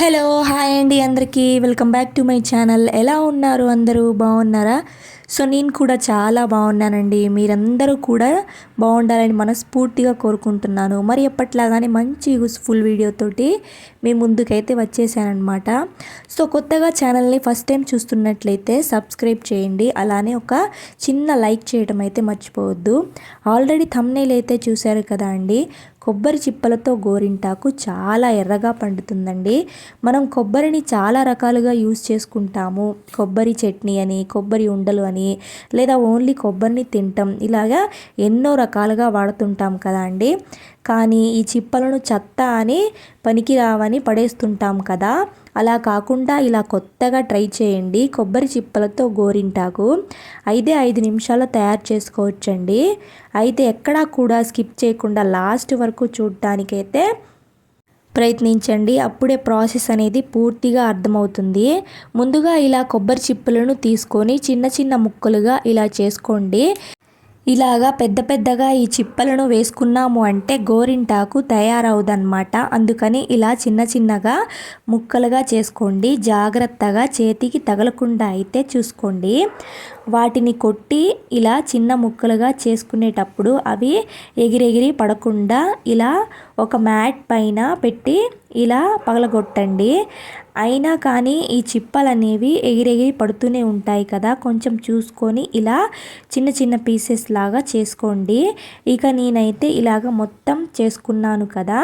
Hello hi అండి అందరికీ. Welcome back to my channel. ఎలా ఉన్నారు అందరూ? బాగున్నారా? సో నేను కూడా చాలా బాగున్నానండి. మీరందరూ కూడా బాగుండాలని మనస్ఫూర్తిగా కోరుకుంటున్నాను. మరి ఎప్పట్లాగానే మంచి యూస్ఫుల్ వీడియోతోటి మీ ముందుకైతే వచ్చేసానమాట సో కొత్తగా ఛానల్ని ఫస్ట్ టైం చూస్తున్నట్లయితే సబ్స్క్రైబ్ చేయండి. అలానే ఒక చిన్న లైక్ చేయడం అయితే మర్చిపోవద్దు. ఆల్రెడీ థమ్నేల్ అయితే చూశారు కదా అండి. కొబ్బరి చిప్పలతో గోరింటాకు చాలా ఎర్రగా పండుతుందండి. మనం కొబ్బరిని చాలా రకాలుగా యూస్ చేసుకుంటాము. కొబ్బరి చట్నీ అని కొబ్బరి ఉండలు అని లేదా ఓన్లీ కొబ్బరిని తింటాం. ఇలాగా ఎన్నో రకాలుగా వాడుతుంటాం కదా అండి. కానీ ఈ చిప్పలను చెత్త అని పనికిరావని పడేస్తుంటాం కదా. అలా కాకుండా ఇలా కొత్తగా ట్రై చేయండి. కొబ్బరి చిప్పలతో గోరింటాకు. ఐదే ఐదు నిమిషాల్లో తయారు చేసుకోవచ్చండి. అయితే ఎక్కడా కూడా స్కిప్ చేయకుండా లాస్ట్ వరకు చూడటానికైతే ప్రయత్నించండి. అప్పుడే ప్రాసెస్ అనేది పూర్తిగా అర్థమవుతుంది. ముందుగా ఇలా కొబ్బరి చిప్పలను తీసుకొని చిన్న చిన్న ముక్కలుగా ఇలా చేసుకోండి. ఇలాగా పెద్ద పెద్దగా ఈ చిప్పలను వేసుకున్నాము అంటే గోరింటాకు తయారవుదన్నమాట. అందుకని ఇలా చిన్న చిన్నగా ముక్కలుగా చేసుకోండి. జాగ్రత్తగా చేతికి తగలకుండా అయితే చూసుకోండి. వాటిని కొట్టి ఇలా చిన్న ముక్కలుగా చేసుకునేటప్పుడు అవి ఎగిరెగిరి పడకుండా ఇలా ఒక మ్యాట్ పైన పెట్టి ఇలా పగలగొట్టండి. అయినా కానీ ఈ చిప్పలు అనేవి ఎగిరెగిరి పడుతూనే ఉంటాయి కదా కొంచెం చూసుకొని ఇలా చిన్న చిన్న పీసెస్ లాగా చేసుకోండి. ఇక నేనైతే ఇలాగ మొత్తం చేసుకున్నాను కదా.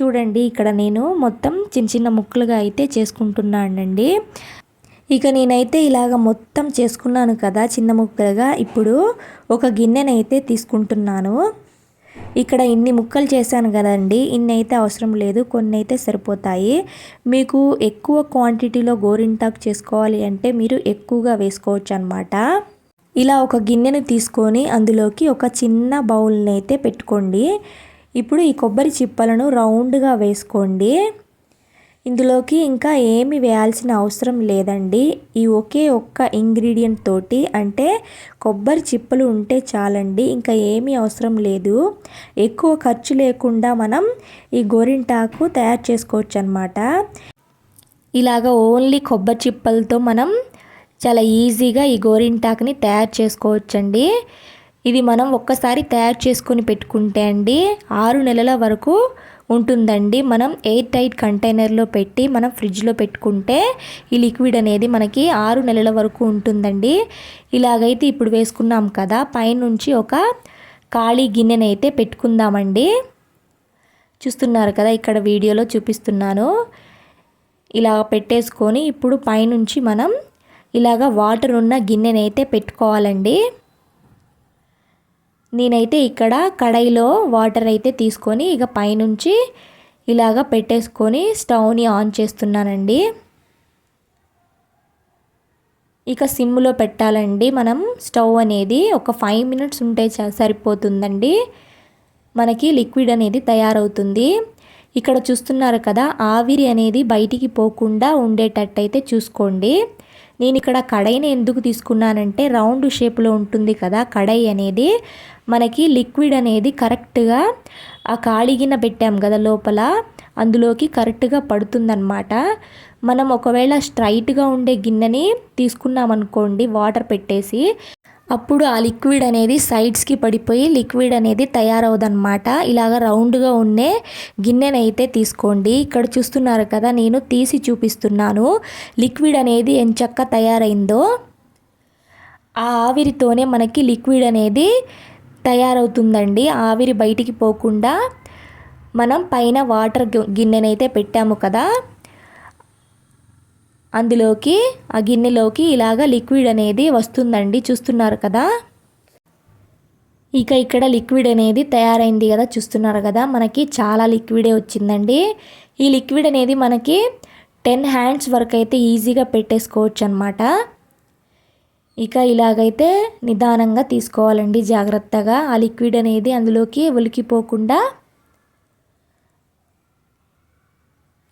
చూడండి ఇక్కడ నేను మొత్తం చిన్న చిన్న ముక్కలుగా అయితే చేసుకుంటున్నానండి. ఇక నేనైతే ఇలాగ మొత్తం చేసుకున్నాను కదా చిన్న ముక్కలుగా. ఇప్పుడు ఒక గిన్నెనైతే తీసుకుంటున్నాను. ఇక్కడ ఇన్ని ముక్కలు చేశాను కదండి ఇన్ని అయితే అవసరం లేదు కొన్ని అయితే సరిపోతాయి. మీకు ఎక్కువ క్వాంటిటీలో గోరింటాకు చేసుకోవాలి అంటే మీరు ఎక్కువగా వేసుకోవచ్చు అనమాట ఇలా ఒక గిన్నెను తీసుకొని అందులోకి ఒక చిన్న బౌల్ని అయితే పెట్టుకోండి. ఇప్పుడు ఈ కొబ్బరి చిప్పలను రౌండ్గా వేసుకోండి. ఇందులోకి ఇంకా ఏమి వేయాల్సిన అవసరం లేదండి. ఈ ఒకే ఒక్క ఇంగ్రీడియంట్ తోటి అంటే కొబ్బరి చిప్పలు ఉంటే చాలండి. ఇంకా ఏమీ అవసరం లేదు. ఎక్కువ ఖర్చు లేకుండా మనం ఈ గోరింటాకు తయారు చేసుకోవచ్చు అనమాట ఇలాగ ఓన్లీ కొబ్బరి చిప్పలతో మనం చాలా ఈజీగా ఈ గోరింటాకుని తయారు చేసుకోవచ్చండి. ఇది మనం ఒక్కసారి తయారు చేసుకొని పెట్టుకుంటే అండి ఆరు నెలల వరకు ఉంటుందండి. మనం ఎయిర్ టైట్ కంటైనర్లో పెట్టి మనం ఫ్రిడ్జ్లో పెట్టుకుంటే ఈ లిక్విడ్ అనేది మనకి ఆరు నెలల వరకు ఉంటుందండి. ఇలాగైతే ఇప్పుడు వేసుకున్నాం కదా పైనుంచి ఒక ఖాళీ గిన్నెనైతే పెట్టుకుందామండి. చూస్తున్నారు కదా ఇక్కడ వీడియోలో చూపిస్తున్నాను. ఇలా పెట్టేసుకొని ఇప్పుడు పైనుంచి మనం ఇలాగ వాటర్ ఉన్న గిన్నెనైతే పెట్టుకోవాలండి. నేనైతే ఇక్కడ కడాయిలో వాటర్ అయితే తీసుకొని ఇక పైనుంచి ఇలాగ పెట్టేసుకొని స్టవ్ని ఆన్ చేస్తున్నానండి. ఇక సిమ్లో పెట్టాలండి. మనం స్టవ్ అనేది ఒక ఫైవ్ మినిట్స్ ఉంటే సరిపోతుందండి. మనకి లిక్విడ్ అనేది తయారవుతుంది. ఇక్కడ చూస్తున్నారు కదా ఆవిరి అనేది బయటికి పోకుండా ఉండేటట్టయితే చూసుకోండి. నేను ఇక్కడ కడాయిని ఎందుకు తీసుకున్నానంటే రౌండ్ షేప్లో ఉంటుంది కదా కడాయి అనేది. మనకి లిక్విడ్ అనేది కరెక్ట్గా ఆ ఖాళీ గిన్నె పెట్టాం కదా లోపల. అందులోకి కరెక్ట్గా పడుతుందన్నమాట. మనం ఒకవేళ స్ట్రైట్గా ఉండే గిన్నెని తీసుకున్నామనుకోండి వాటర్ పెట్టేసి అప్పుడు ఆ లిక్విడ్ అనేది సైడ్స్కి పడిపోయి లిక్విడ్ అనేది తయారవుదన్నమాట. ఇలాగ రౌండ్గా ఉండే గిన్నెనైతే తీసుకోండి. ఇక్కడ చూస్తున్నారు కదా నేను తీసి చూపిస్తున్నాను. లిక్విడ్ అనేది ఎంచక్క తయారైందో ఆ ఆవిరితోనే మనకి లిక్విడ్ అనేది తయారవుతుందండి. ఆవిరి బయటికి పోకుండా మనం పైన వాటర్ గిన్నెనైతే పెట్టాము కదా. అందులోకి ఆ గిన్నెలోకి ఇలాగ లిక్విడ్ అనేది వస్తుందండి. చూస్తున్నారు కదా. ఇక ఇక్కడ లిక్విడ్ అనేది తయారైంది కదా. చూస్తున్నారు కదా. మనకి చాలా లిక్విడే వచ్చిందండి. ఈ లిక్విడ్ అనేది మనకి టెన్ హ్యాండ్స్ వరకు అయితే ఈజీగా పెట్టేసుకోవచ్చు అనమాట ఇక ఇలాగైతే నిదానంగా తీసుకోవాలండి జాగ్రత్తగా. ఆ లిక్విడ్ అనేది అందులోకి ఉలికిపోకుండా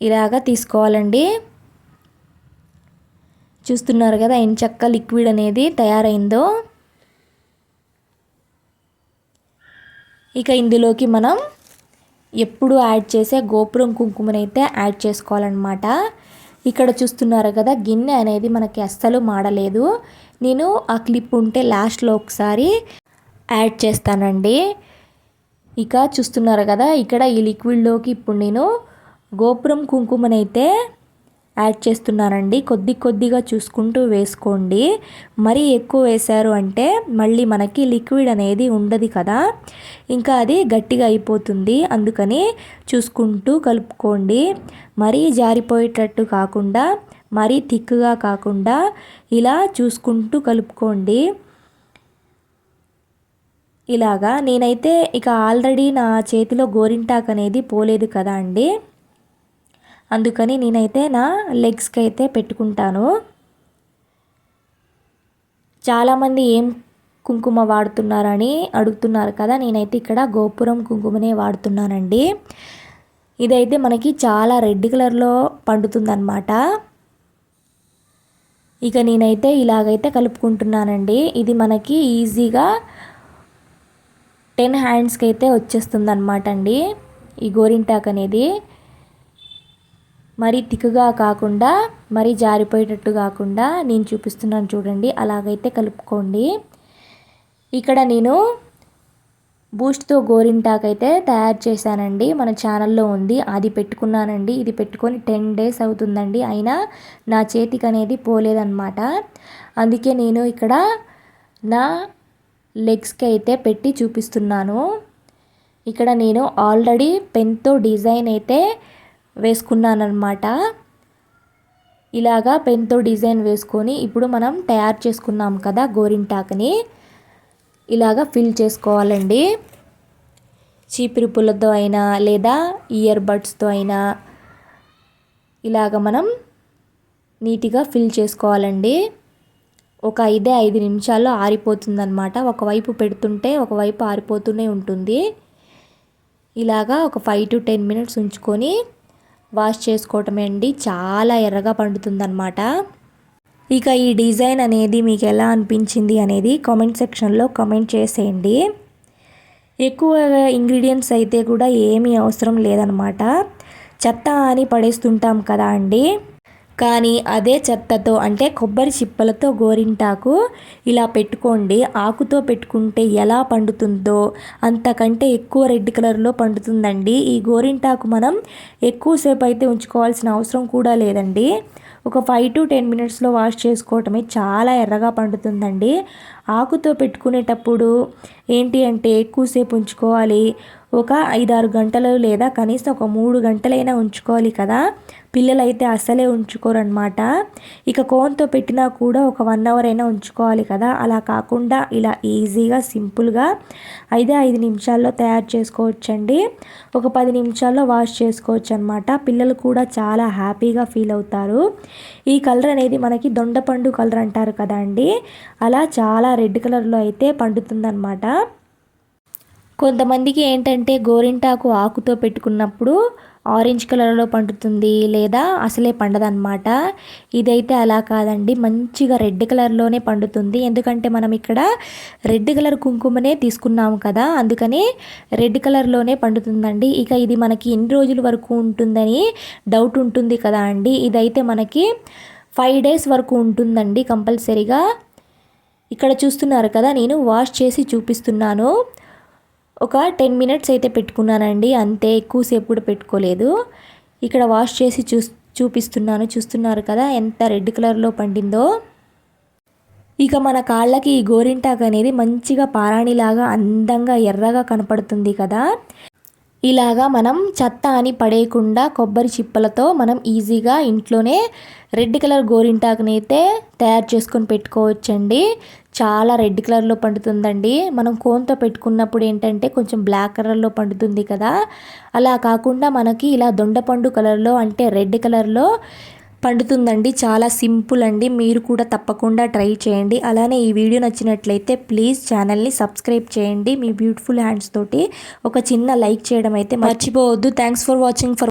ఇలాగా తీసుకోవాలండి. చూస్తున్నారు కదా ఎంచక్క లిక్విడ్ అనేది తయారైందో. ఇక ఇందులోకి మనం ఎప్పుడు యాడ్ చేసే గోపురం కుంకుమనైతే యాడ్ చేసుకోవాలన్నమాట. ఇక్కడ చూస్తున్నారు కదా గిన్నె అనేది మనకి అస్సలు మాడలేదు. నేను ఆ క్లిప్ ఉంటే లాస్ట్లో ఒకసారి యాడ్ చేస్తానండి. ఇక చూస్తున్నారు కదా ఇక్కడ ఈ లిక్విడ్లోకి ఇప్పుడు నేను గోపురం కుంకుమనైతే యాడ్ చేస్తున్నానండి కొద్ది కొద్దిగా చూసుకుంటూ వేసుకోండి. మరీ ఎక్కువ వేశారు అంటే మళ్ళీ మనకి లిక్విడ్ అనేది ఉండదు కదా. ఇంకా అది గట్టిగా అయిపోతుంది. అందుకని చూసుకుంటూ కలుపుకోండి. మరీ జారిపోయేటట్టు కాకుండా మరీ థిక్గా కాకుండా ఇలా చూసుకుంటూ కలుపుకోండి. ఇలాగా నేనైతే ఇక ఆల్రెడీ నా చేతిలో గోరింటాక్ అనేది పోలేదు కదా అండి. అందుకని నేనైతే నా లెగ్స్కి అయితే పెట్టుకుంటాను. చాలామంది ఏం కుంకుమ వాడుతున్నారని అడుగుతున్నారు కదా నేనైతే ఇక్కడ గోపురం కుంకుమనే వాడుతున్నానండి. ఇదైతే మనకి చాలా రెడ్ కలర్లో పండుతుందన్నమాట. ఇక నేనైతే ఇలాగైతే కలుపుకుంటున్నానండి. ఇది మనకి ఈజీగా టెన్ హ్యాండ్స్కి అయితే వచ్చేస్తుంది అనమాట అండి ఈ గోరింటాక్ అనేది మరీ తిక్కుగా కాకుండా మరీ జారిపోయేటట్టు కాకుండా నేను చూపిస్తున్నాను చూడండి. అలాగైతే కలుపుకోండి. ఇక్కడ నేను బూస్ట్తో గోరింటాక్ అయితే తయారు చేశానండి. మన ఛానల్లో ఉంది. అది పెట్టుకున్నానండి. ఇది పెట్టుకొని టెన్ డేస్ అవుతుందండి. అయినా నా చేతికి అనేది పోలేదన్నమాట. అందుకే నేను ఇక్కడ నా లెగ్స్కి అయితే పెట్టి చూపిస్తున్నాను. ఇక్కడ నేను ఆల్రెడీ పెన్తో డిజైన్ అయితే వేసుకున్నానమాట ఇలాగా పెన్తో డిజైన్ వేసుకొని ఇప్పుడు మనం తయారు చేసుకున్నాం కదా గోరింటాకుని. ఇలాగా ఫిల్ చేసుకోవాలండి. చీపిరి పుల్లతో అయినా లేదా ఇయర్ బడ్స్తో అయినా ఇలాగ మనం నీట్గా ఫిల్ చేసుకోవాలండి. ఒక ఐదే ఐదు నిమిషాల్లో ఆరిపోతుందన్నమాట. ఒకవైపు పెడుతుంటే ఒకవైపు ఆరిపోతూనే ఉంటుంది. ఇలాగా ఒక ఫైవ్ టు టెన్ మినిట్స్ ఉంచుకొని వాష్ చేసుకోవటమే అండి. చాలా ఎర్రగా పండుతుందన్నమాట. ఇక ఈ డిజైన్ అనేది మీకు ఎలా అనిపించింది అనేది కామెంట్ సెక్షన్లో కామెంట్ చేసేయండి. ఎక్కువ ఇంగ్రీడియంట్స్ అయితే కూడా ఏమీ అవసరం లేదనమాట చెత్త అని పడేస్తుంటాం కదా అండి. కానీ అదే చెత్తతో అంటే కొబ్బరి చిప్పలతో గోరింటాకు ఇలా పెట్టుకోండి. ఆకుతో పెట్టుకుంటే ఎలా పండుతుందో అంతకంటే ఎక్కువ రెడ్ కలర్లో పండుతుందండి. ఈ గోరింటాకు మనం ఎక్కువసేపు అయితే ఉంచుకోవాల్సిన అవసరం కూడా లేదండి. ఒక ఫైవ్ టు టెన్ మినిట్స్లో వాష్ చేసుకోవటమే చాలా ఎర్రగా పండుతుందండి. ఆకుతో పెట్టుకునేటప్పుడు ఏంటి అంటే ఎక్కువసేపు ఉంచుకోవాలి. ఒక ఐదారు గంటలు లేదా కనీసం ఒక మూడు గంటలైనా ఉంచుకోవాలి కదా. పిల్లలైతే అసలే ఉంచుకోరనమాట ఇక కోన్తో పెట్టినా కూడా ఒక వన్ అవర్ అయినా ఉంచుకోవాలి కదా. అలా కాకుండా ఇలా ఈజీగా సింపుల్గా ఐదే ఐదు నిమిషాల్లో తయారు చేసుకోవచ్చండి. ఒక పది నిమిషాల్లో వాష్ చేసుకోవచ్చు అనమాట పిల్లలు కూడా చాలా హ్యాపీగా ఫీల్ అవుతారు. ఈ కలర్ అనేది మనకి దొండపండు కలర్ అంటారు కదా అండి. అలా చాలా రెడ్ కలర్లో అయితే పండుతుందన్నమాట. కొంతమందికి ఏంటంటే గోరింటాకు ఆకుతో పెట్టుకున్నప్పుడు ఆరెంజ్ కలర్లో పండుతుంది లేదా అసలే పండదన్నమాట. ఇదైతే అలా కాదండి. మంచిగా రెడ్ కలర్లోనే పండుతుంది. ఎందుకంటే మనం ఇక్కడ రెడ్ కలర్ కుంకుమనే తీసుకున్నాము కదా అందుకని రెడ్ కలర్లోనే పండుతుందండి. ఇక ఇది మనకి ఎన్ని రోజుల వరకు ఉంటుందని డౌట్ ఉంటుంది కదా అండి. ఇదైతే మనకి ఫైవ్ డేస్ వరకు ఉంటుందండి కంపల్సరీగా. ఇక్కడ చూస్తున్నారు కదా నేను వాష్ చేసి చూపిస్తున్నాను. ఒక టెన్ మినిట్స్ అయితే పెట్టుకున్నానండి అంతే ఎక్కువసేపు కూడా పెట్టుకోలేదు. ఇక్కడ వాష్ చేసి చూ చూపిస్తున్నాను చూస్తున్నారు కదా ఎంత రెడ్ కలర్లో పండిందో. ఇక మన కాళ్ళకి ఈ గోరింటాకు అనేది మంచిగా పారాణిలాగా అందంగా ఎర్రగా కనపడుతుంది కదా. ఇలాగా మనం చెత్త అని పడేయకుండా కొబ్బరి చిప్పలతో మనం ఈజీగా ఇంట్లోనే రెడ్ కలర్ గోరింటాకునైతే తయారు చేసుకొని పెట్టుకోవచ్చండి. చాలా రెడ్ కలర్లో పండుతుందండి. మనం కోన్తో పెట్టుకున్నప్పుడు ఏంటంటే కొంచెం బ్లాక్ కలర్లో పండుతుంది కదా. అలా కాకుండా మనకి ఇలా దొండపండు కలర్లో అంటే రెడ్ కలర్లో పండుతుందండి. చాలా సింపుల్ అండి. మీరు కూడా తప్పకుండా ట్రై చేయండి. అలానే ఈ వీడియో నచ్చినట్లయితే ప్లీజ్ ఛానల్ని సబ్స్క్రైబ్ చేయండి. మీ బ్యూటిఫుల్ హ్యాండ్స్ తోటి ఒక చిన్న లైక్ చేయడం అయితే మర్చిపోవద్దు. Thanks for watching for